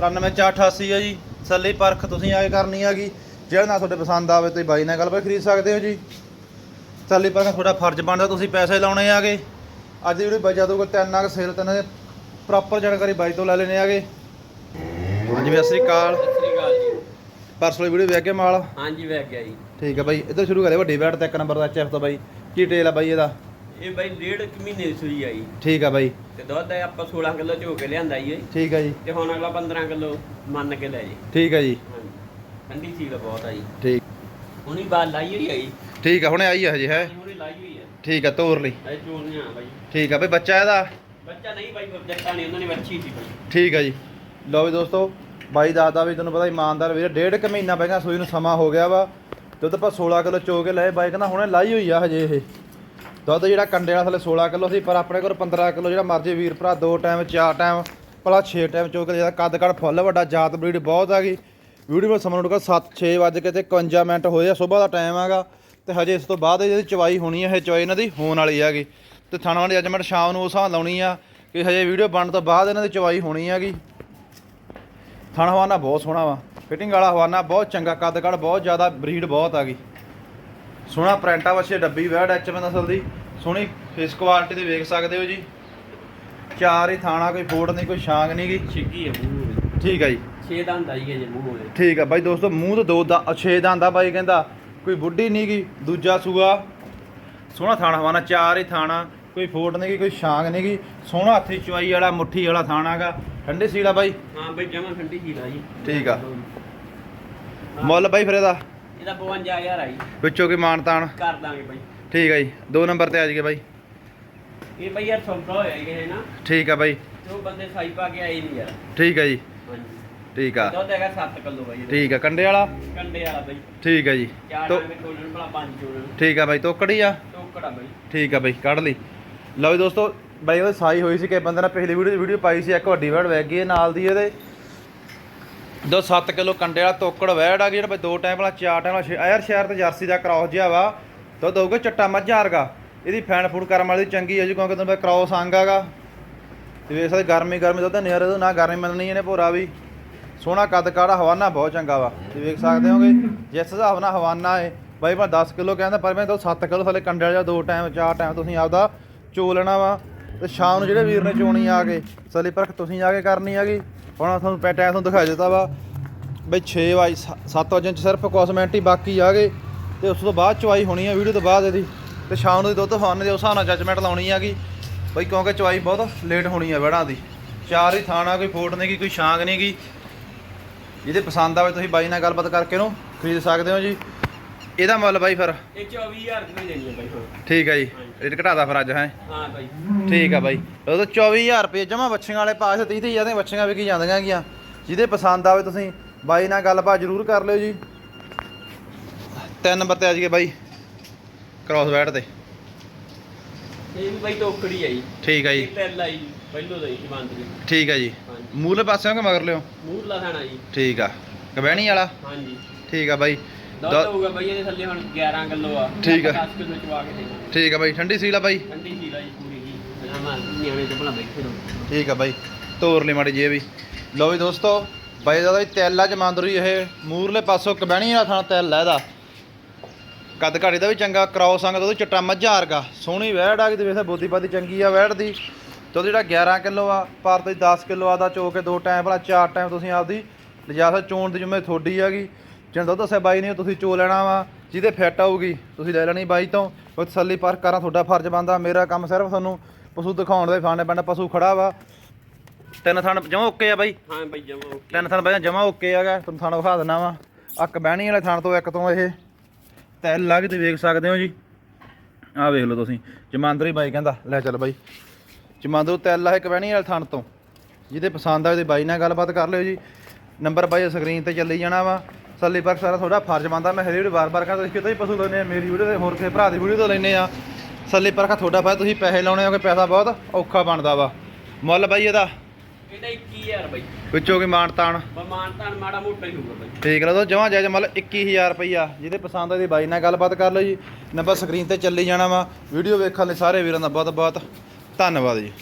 93488 ਹੈ ਜੀ। ਸੱਲੀ ਪਰਖ ਤੁਸੀਂ ਆ ਕੇ? ਕਰਨੀ ਹੈਗੀ ਜਿਹੜਾ ਨਾ ਤੁਹਾਡੇ ਪਸੰਦ ਆਵੇ ਤੁਸੀਂ ਬਾਈ ਨਾਲ ਗੱਲਬਾਤ ਖਰੀਦ ਸਕਦੇ ਹੋ ਜੀ। ਸੱਲੀ ਪਰਖ ਤੁਹਾਡਾ ਫਰਜ਼ ਬਣਦਾ ਤੁਸੀਂ ਪੈਸੇ ਲਾਉਣੇ ਆਗੇ। ਅੱਜ ਦੀ ਵੀਡੀਓ ਬਾਈ ਜਦੋਂ ਕੋਲ ਤਿੰਨ ਨਾਗ ਸੇਲ ਤਿੰਨ ਦੇ ਪ੍ਰੋਪਰ ਜਾਣਕਾਰੀ ਬਾਈ ਤੋਂ ਲੈ ਲੈਣੇ ਆਗੇ। ਹਾਂਜੀ ਵੀ ਸਤਿ ਸ੍ਰੀ ਅਕਾਲ। ਸਤਿ ਸ੍ਰੀ ਅਕਾਲ ਜੀ। ਪਰਸੋਂ ਵੀਡੀਓ ਵੇਖ ਕੇ ਮਾਲ? ਹਾਂਜੀ ਵੇਖ ਗਿਆ ਜੀ। ਠੀਕ ਹੈ ਬਾਈ ਇੱਧਰ ਸ਼ੁਰੂ ਕਰੇ ਵੱਡੀ ਬੈਟ ਤੇ ਇੱਕ ਨੰਬਰ ਦਾ ਐਚਐਫ ਤੋਂ ਬਾਈ। ਕੀ ਟੇਲ ਆ ਬਾਈ ਇਹਦਾ? ਇਹ ਬਾਈ ਡੇਢ ਕੁ ਮਹੀਨੇ ਦੀ ਸੂਈ ਆਈ। ਠੀਕ ਆ ਬਾਈ। ਤੇ ਦੁੱਧ ਹੈ ਆਪਾਂ 16 ਕਿਲੋ ਝੋ ਕੇ ਲਿਆਂਦਾ ਜੀ। ਇਹ। ਠੀਕ ਆ ਜੀ। ਤੇ ਹੁਣ ਅਗਲਾ 15 ਕਿਲੋ ਮੰਨ ਕੇ ਲੈ ਜੀ। ਠੀਕ ਆ ਜੀ। ਹਾਂਜੀ। ਠੰਡੀ ਸੀਲ ਬਹੁਤ ਆ ਜੀ। ਠੀਕ। ਹੁਣੀ ਬਾਲ ਲਾਈ ਹੋਈ ਆ ਜੀ। ਠੀਕ ਆ ਹੁਣੇ ਆਈ ਆ ਹਜੇ ਹੈ। ਹੁਣੀ ਲਾਈ ਹੋਈ ਆ। ਠੀਕ ਆ ਤੋਰ ਲਈ। ਇਹ ਚੋਲੀਆਂ ਆ ਬਾਈ। ਠੀਕ ਆ ਬਾਈ ਬੱਚਾ ਇਹਦਾ? ਬੱਚਾ ਨਹੀਂ ਬਾਈ ਜੱਟਾ ਨਹੀਂ ਉਹਨਾਂ ਨੇ ਵੱਛੀ ਸੀ ਬਾਈ। ਠੀਕ ਆ ਜੀ। ਲਓ ਵੀ ਦੋਸਤੋ ਬਾਈ ਦੱਸਦਾ ਵੀ ਤੁਹਾਨੂੰ ਪਤਾ ਇਮਾਨਦਾਰ ਵੀਰ ਡੇਢ ਕੁ ਮਹੀਨਾ ਪਹਿਲਾਂ ਸੂਈ ਨੂੰ ਸਮਾਂ ਹੋ ਗਿਆ ਵਾ। ਦੁੱਧ ਆਪਾਂ 16 ਕਿਲੋ ਚੋ ਕੇ ਲਏ ਬਾਈ ਕਹਿੰਦਾ ਹੁਣੇ ਲਾਈ ਹੋਈ ਆ ਹਜੇ ਇਹ। ਦੁੱਧ ਜਿਹੜਾ ਕੰਡੇ ਵਾਲਾ ਥੱਲੇ 16 ਕਿਲੋ ਸੀ, ਪਰ ਆਪਣੇ ਕੋਲ 15 ਕਿਲੋ ਜਿਹੜਾ ਮਰਜ਼ੀ ਵੀਰ ਭਰਾ, ਦੋ ਟਾਈਮ ਚਾਰ ਟਾਈਮ ਭਲਾ 6 ਟਾਈਮ ਚੋ ਕੇ ਜਿਹੜਾ ਕੱਦ ਕੱਦ ਫੁੱਲ, ਵੱਡਾ ਜਾਤ ਬਰੀਡ ਬਹੁਤ ਆ ਗਈ। ਵੀਡੀਓ ਵਿੱਚ ਸਮਾਂ ਨੂੰ 7 6 ਵਜੇ ਕੇ ਤੇ 51 ਮਿੰਟ ਹੋਏ ਆ, ਸਵੇਰ ਦਾ ਟਾਈਮ ਹੈਗਾ, ਤੇ ਹਜੇ ਇਸ ਤੋਂ ਬਾਅਦ ਇਹਦੀ ਚਵਾਈ ਹੋਣੀ ਹੈ ਇਹ ਚਵਾਈ ਇਹਨਾਂ ਦੀ ਹੋਣ ਵਾਲੀ ਹੈਗੀ। ਤੇ ਥਾਣਾ ਵਾਲੀ ਅੱਜ ਮੈਂ ਸ਼ਾਮ ਨੂੰ ਉਸ ਹਿਸਾਬ ਲਾਉਣੀ ਆ ਕਿ ਹਜੇ ਵੀਡੀਓ ਬਣਨ ਤੋਂ ਬਾਅਦ ਇਹਨਾਂ ਦੀ ਚਵਾਈ ਹੋਣੀ ਹੈਗੀ। ਥਾਣਾ ਹਵਾਨਾ ਬਹੁਤ ਸੋਹਣਾ ਵਾ ਫਿਟਿੰਗ ਵਾਲਾ ਹਵਾਨਾ ਬਹੁਤ ਚੰਗਾ ਕੱਦ ਕੱਦ ਬਹੁਤ ਜ਼ਿਆਦਾ, ਬਰੀਡ ਬਹੁਤ ਆ ਗਈ। ਸੋਹਣਾ ਪ੍ਰਿੰਟਾ ਵਛੇ ਡੱਬੀ ਵੈੜ ਐਚਐਮ ਨਸਲ ਦੀ ਸੋਹਣੀ ਫੇਸ ਕੁਆਲਿਟੀ ਦੇ ਵੇਖ ਸਕਦੇ ਹੋ ਜੀ। ਚਾਰ ਹੀ ਥਾਣਾ ਕੋਈ ਫੋੜ ਨਹੀਂ ਕੋਈ ਛਾਂਗ ਨਹੀਂ ਗੀ। ਛਿੱਗੀ ਆ ਮੂੰਹ ਠੀਕ ਆ ਜੀ। ਛੇ ਦੰਦ ਆਈ ਹੈ ਜੇ ਮੂੰਹ ਉਹਦੇ। ਠੀਕ ਆ ਬਾਈ ਦੋਸਤੋ ਮੂੰਹ ਤੋਂ ਦੋ ਦਾ ਛੇ ਦੰਦਾ ਬਾਈ ਕਹਿੰਦਾ। ਕੋਈ ਬੁੱਢੀ ਨਹੀਂ ਗੀ ਦੂਜਾ ਸੂਆ। ਸੋਹਣਾ ਥਾਣਾ ਹਵਾਨਾ ਚਾਰ ਹੀ ਥਾਣਾ। ਕੋਈ ਫੋੜ ਨਹੀਂ ਗੀ ਕੋਈ ਛਾਂਗ ਨਹੀਂ ਗੀ। ਸੋਹਣਾ ਹੱਥੀ ਚੁਆਈ ਵਾਲਾ ਮੁੱਠੀ ਵਾਲਾ ਥਾਣਾਗਾ ਠੰਡੇ ਸੀਲਾ ਬਾਈ। ਹਾਂ ਬਾਈ ਜਮਾ ਠੰਡੀ ਸੀਲ ਆ ਜੀ। ਠੀਕ ਆ। ਮੁੱਲ ਬਾਈ ਫਿਰ ਇਹਦਾ। ਇਹਦਾ 52000 ਆਈ ਵਿੱਚੋਂ ਕੀ ਮਾਨ ਤਾਨ ਕਰ ਦਾਂਗੇ ਬਾਈ। ਠੀਕ ਆ ਜੀ। ਦੋ ਨੰਬਰ ਤੇ ਆ ਜਾਈਏ ਬਾਈ। ਇਹ ਬਾਈ ਯਾਰ ਸੌਦਾ ਹੋਇਆ ਇਹ ਨਾ। ਠੀਕ ਆ ਬਾਈ। ਜੋ ਬੰਦੇ ਸਾਈ ਪਾ ਕੇ ਆਏ ਨਹੀਂ ਯਾਰ। ਠੀਕ ਆ ਜੀ। ਹਾਂਜੀ। ਠੀਕ ਆ। ਦੁੱਧ ਹੈਗਾ 7 ਕਿਲੋ ਬਾਈ। ਠੀਕ ਆ। ਕੰਡੇ ਵਾਲਾ? ਕੰਡੇ ਵਾਲਾ ਬਾਈ। ਠੀਕ ਆ ਜੀ। ਚਾਰ ਤੋ ਚੋਲਣ ਭਲਾ ਪੰਜ ਚੋਲਣ ਠੀਕ ਆ ਬਾਈ। ਤੋਕੜੀ ਆ? ਟੋਕੜਾ ਬਾਈ। ਠੀਕ ਆ ਬਾਈ। ਕੱਢ ਲਈ। ਲਓ ਜੀ ਦੋਸਤੋ ਬਾਈ ਉਹਦੇ ਸਾਈ ਹੋਈ ਸੀ ਕਿ ਬੰਦੇ ਨੇ ਪਿਛਲੀ ਵੀਡੀਓ ਵੀਡੀਓ ਪਾਈ ਸੀ ਇੱਕ ਵੱਡੀ ਵੈੜ ਵੈਗ ਗਈ ਹੈ ਨਾਲ ਦੀ ਇਹਦੇ। ਦੋ 7 ਕਿਲੋ ਕੰਡੇ ਵਾਲਾ ਤੋਕੜ ਵੈੜ ਗਈ ਜਿਹੜਾ ਬਾਈ ਦੋ ਟਾਈਮ ਵਾਲਾ, ਚਾਰ ਟਾਈਮ ਵਾਲਾ ਆਇਰ ਸ਼ਹਿਰ ਤੇ ਜਰਸੀ ਦਾ ਕ੍ਰਾਸ ਜਿਹਾ ਵਾ। ਦੁੱਧ ਹੋਊਗਾ ਚੱਟਾ ਮੱਝਾਂ ਵਰਗਾ ਇਹਦੀ ਫੈਨ ਫੂਡ ਕਰਮ ਵਾਲੀ ਚੰਗੀ ਹੈ ਜੀ, ਕਿਉਂਕਿ ਤੁਹਾਨੂੰ ਕ੍ਰਾਸ ਆਂਗਾਗਾ ਤੇ ਵੇਖ ਸਕਦੇ ਗਰਮੀ ਗਰਮੀ ਦੁੱਧ ਨਿਆਰੇ ਤੋਂ ਨਾ ਗਰਮੀ ਮਿਲਣੀ ਇਹਨੇ ਭੋਰਾ ਵੀ। ਸੋਹਣਾ ਕੱਦ ਕਾੜਾ, ਹਵਾਨਾ ਬਹੁਤ ਚੰਗਾ ਵਾ। ਤੇ ਵੇਖ ਸਕਦੇ ਹੋਗੇ, ਜਿਸ ਹਿਸਾਬ ਨਾਲ ਹਵਾਨਾ ਹੈ ਬਾਈ ਮੈਂ 10 ਕਿਲੋ ਕਹਿੰਦਾ, ਪਰ ਮੈਂ ਤਾਂ 7 ਕਿਲੋ ਥੱਲੇ ਕੰਡੇ ਵਾਲਾ ਦੋ ਟਾਈਮ ਚਾਰ ਟਾਈਮ ਤੁਸੀਂ ਆਪਦਾ ਚੋ ਲੈਣਾ ਵਾ। ਤੇ ਸ਼ਾਮ ਨੂੰ ਜਿਹੜੇ ਵੀਰ ਨੇ ਚੋਣੀ ਆ ਕੇ, ਸਲੀ ਪਰਖ ਤੁਸੀਂ ਆ ਕੇ ਕਰਨੀ ਹੈਗੀ। ਹੁਣ ਤੁਹਾਨੂੰ ਪੈ ਟਾਈਮ ਤੁਹਾਨੂੰ ਦਿਖਾ ਦਿੱਤਾ ਵਾ ਬਈ 6 ਵਜੇ 7 ਵਜੇ ਚ ਸਿਰਫ ਕਾਸਮੈਟਿਕ ਬਾਕੀ ਆ ਗਏ ਤੇ ਉਸ ਤੋਂ ਬਾਅਦ ਚਵਾਈ ਹੋਣੀ ਆ ਵੀਡੀਓ ਤੋਂ ਬਾਅਦ ਇਹਦੀ। ਤੇ ਸ਼ਾਮ ਨੂੰ ਦੀ ਦੁੱਧ ਫਾਨ ਦੇ ਉਸ ਹਿਸਾਬ ਨਾਲ ਜੱਜਮੈਂਟ ਲਾਉਣੀ ਹੈਗੀ। ਬਈ ਕਿਉਂਕਿ ਚਵਾਈ ਬਹੁਤ ਲੇਟ ਹੋਣੀ ਆ ਵੜਾਂ ਦੀ। ਚਾਰ ਹੀ ਥਾਣਾ ਕੋਈ ਫੋਟ ਨਹੀਂ ਗੀ, ਕੋਈ ਛਾਂਗ ਨਹੀਂ ਗੀ। ਜਿਹਦੇ ਪਸੰਦ ਆਵੇ ਤੁਸੀਂ ਬਾਈ ਨਾਲ ਗੱਲਬਾਤ ਕਰਕੇ ਇਹਨੂੰ ਖਰੀਦ ਸਕਦੇ ਹੋ ਜੀ। ਇਹਦਾ ਮੁੱਲ ਬਾਈ ਫਿਰ? ਇਹ 24000 ਦੀ ਦੇਣੀ ਹੈ ਬਾਈ ਹੁਣ ਠੀਕ ਹੈ ਜੀ। ਰੇਟ ਘਟਾਦਾ ਫਿਰ ਅੱਜ ਹੈ? ਹਾਂ ਬਾਈ। ਠੀਕ ਆ ਬਾਈ। ਉਹ ਤਾਂ 24000 ਰੁਪਏ ਜਮਾ ਬੱਚੀਆਂ ਵਾਲੇ ਪਾਸ 30 30 ਜਾਂਦੇ ਬੱਚੀਆਂ ਵਿਕੀ ਜਾਂਦੀਆਂ ਗੀਆਂ। ਜਿਹਦੇ ਪਸੰਦ ਆਵੇ ਤੁਸੀਂ ਬਾਈ ਨਾਲ ਗੱਲਬਾਤ ਜ਼ਰੂਰ ਕਰ ਲਿਓ ਜੀ। ਤਿੰਨ ਨੰਬਰ ਤੇ ਆ ਜੀਏ ਬਾਈ ਕ੍ਰਾਸ ਬੈਟ ਤੇ। ਇਹ ਵੀ ਬਾਈ ਟੋਕੜੀ ਆਈ ਠੀਕ ਆ ਜੀ। ਪਹਿਲਾ ਹੀ ਪਹਿਲੋ ਦਾ ਹੀ ਜਮਾਂਦਰੀ ਠੀਕ ਆ ਜੀ। ਮੂਲੇ ਪਾਸਿਓਂ ਕਿ ਮਗਰ ਲਿਓ ਮੂਰ ਲਾਣਾ ਜੀ। ਠੀਕ ਆ। ਕਬੈਣੀ ਵਾਲਾ? ਹਾਂਜੀ। ਠੀਕ ਆ ਬਾਈ। ਦੁੱਧ ਦੁੱਧ- ਹੋਊਗਾ ਬਾਈ ਇਹਦੇ ਥੱਲੇ ਹੁਣ 11 ਕਿਲੋ ਆ। ਠੀਕ ਆ। 10 ਕਿਲੋ ਚਵਾ ਕੇ ਦੇ ਠੀਕ ਆ ਬਾਈ ਠੰਡੀ ਸੀਲ ਆ ਬਾਈ? ਠੰਡੀ ਸੀ ਜੀ ਪੂਰੀ ਜੀ। ਜਨਾਮਾ ਨਿਆਣੇ ਤੇ ਭਲਾ ਬੈਠੇ ਰਹੋ। ਠੀਕ ਆ ਬਾਈ ਤੋਰ ਲਈ ਮਾੜੀ ਜੀ ਇਹ ਵੀ। ਲਓ ਵੀ ਦੋਸਤੋ ਬਾਈ ਦਾ ਵੀ ਤੈਲ ਆ ਜਮਾਂਦਰੀ ਇਹ ਮੂਰਲੇ ਪਾਸੋਂ ਕਬੈਣੀ ਵਾਲਾ ਥਾਂ ਤੈਲ ਆ ਇਹਦਾ। ਕੱਦ ਘਾੜੀ ਦਾ ਵੀ ਚੰਗਾ ਕ੍ਰਾਸ ਉਹਦੇ ਚਿੱਟਾ ਮੱਝਾ ਵਰਗਾ। ਸੋਹਣੀ ਵੈੜ ਆ ਕਿ ਤੇ ਬੋਦੀ ਬਾਦੀ ਚੰਗੀ ਆ ਦੀ। ਤੇ ਉਹਦਾ ਜਿਹੜਾ 11 ਕਿਲੋ ਆ ਪਰ ਤੁਸੀਂ 10 ਕਿਲੋ ਆਦਾ ਚੋ ਕੇ ਦੋ ਟਾਈਮ ਭਲਾ ਚਾਰ ਟਾਈਮ ਤੁਸੀਂ ਆਪਦੀ ਲਿਜਾ ਚੋਣ ਦੀ ਜ਼ਿੰਮੇ ਤੁਹਾਡੀ ਹੈਗੀ। ਜਿਵੇਂ ਦੁੱਧ ਦੱਸਿਆ ਬਾਈ ਨੇ ਤੁਸੀਂ ਚੋ ਲੈਣਾ ਵਾ ਜਿਹਦੇ ਫਿੱਟ ਆਊਗੀ ਤੁਸੀਂ ਲੈ ਲੈਣੀ ਬਾਈ ਤੋਂ। ਉਹ ਤਸੱਲੀ ਪਰ ਕਰਾਂ ਤੁਹਾਡਾ ਫਰਜ਼ ਬਣਦਾ ਮੇਰਾ ਕੰਮ ਸਿਰਫ ਤੁਹਾਨੂੰ ਪਸ਼ੂ ਦਿਖਾਉਣ ਦਾ ਫਾਣੇ ਪੈਂਦਾ ਪਸ਼ੂ ਖੜਾ ਵਾ। ਤਿੰਨ ਥਣ ਜਮਾ ਓਕੇ ਆ ਬਾਈ? ਹਾਂ ਬਾਈ ਜਮਾ ਓਕੇ ਤਿੰਨ ਥਣ ਬਾਈ ਜਮਾ ਓਕੇ ਹੈਗਾ ਤੁਹਾਨੂੰ ਥਣ ਵਿਖਾ ਦਿੰਦਾ ਵਾ। ਅੱਕ ਬਹਿਣੀ ਵਾਲੇ ਥਣ ਤੋਂ ਇੱਕ ਤੋਂ ਇਹ। ਤੈਲ ਲੱਗ ਤੇ ਵੇਖ ਸਕਦੇ ਹੋ ਜੀ। ਆਹ ਵੇਖ ਲਓ ਤੁਸੀਂ ਜਮਾਂਦਰੀ ਬਾਈ ਕਹਿੰਦਾ ਲੈ ਚੱਲ ਬਾਈ। ਜਮਾਂਦਰੂ ਤੈਲ ਆ ਇੱਕ ਬਹਿਣੀ ਵਾਲੇ ਥਣ ਤੋਂ। ਜਿਹਦੇ ਪਸੰਦ ਆਵੇ ਤੇ ਬਾਈ ਨਾਲ ਗੱਲਬਾਤ ਕਰ ਲਿਓ ਜੀ। ਨੰਬਰ ਬਾਈ ਸਕਰੀਨ ਤੇ ਚੱਲੀ ਜਾਣਾ ਵਾ। ਸੱਲੀ ਪਰ ਸਾਰਾ ਤੁਹਾਡਾ ਫਰਜ਼ ਬਣਦਾ। ਮੈਂ ਹਰੇ ਵੀਡੀਓ ਵਾਰ-ਵਾਰ ਕਹਿੰਦਾ ਤੁਸੀਂ ਕਿਤੇ ਹੀ ਪਸ਼ੂ ਲੈਣੇ ਆ ਮੇਰੀ ਵੀਡੀਓ ਤੇ ਹੋਰ ਕਿਸੇ ਭਰਾ ਦੀ ਵੀਡੀਓ ਤੋਂ ਲੈਣੇ ਆ। ਸੱਲੀ ਪਰਖਾ ਤੁਹਾਡਾ ਫਾਇਦਾ ਤੁਸੀਂ ਪੈਸੇ ਲਾਉਣੇ ਆ ਕਿ ਪੈਸਾ ਬਹੁਤ ਔਖਾ ਬਣਦਾ ਵਾ। ਮੁੱਲ ਬਾਈ ਇਹਦਾ? ਇਹਦਾ 21000 ਬਾਈ। ਵਿੱਚੋਂ ਕੀ ਮਾੜਾ ਮੋਟਾ ਹੀ ਹੋਊਗਾ ਬਾਈ। ਠੀਕ ਲਾ ਦੋ ਜਮਾ ਜਾਇਜ਼ ਮੁੱਲ 21000 ਰੁਪਈਆ। ਜਿਹਦੇ ਪਸੰਦ ਆ ਦੀ ਬਾਈ ਨਾਲ ਗੱਲਬਾਤ ਕਰ ਲਓ ਜੀ। ਨੰਬਰ ਸਕਰੀਨ ਤੇ ਚੱਲੀ ਜਾਣਾ ਵਾ। ਵੀਡੀਓ ਵੇਖਣ ਲਈ ਸਾਰੇ ਵੀਰਾਂ ਦਾ ਬਹੁਤ ਬਹੁਤ ਧੰਨਵਾਦ ਜੀ।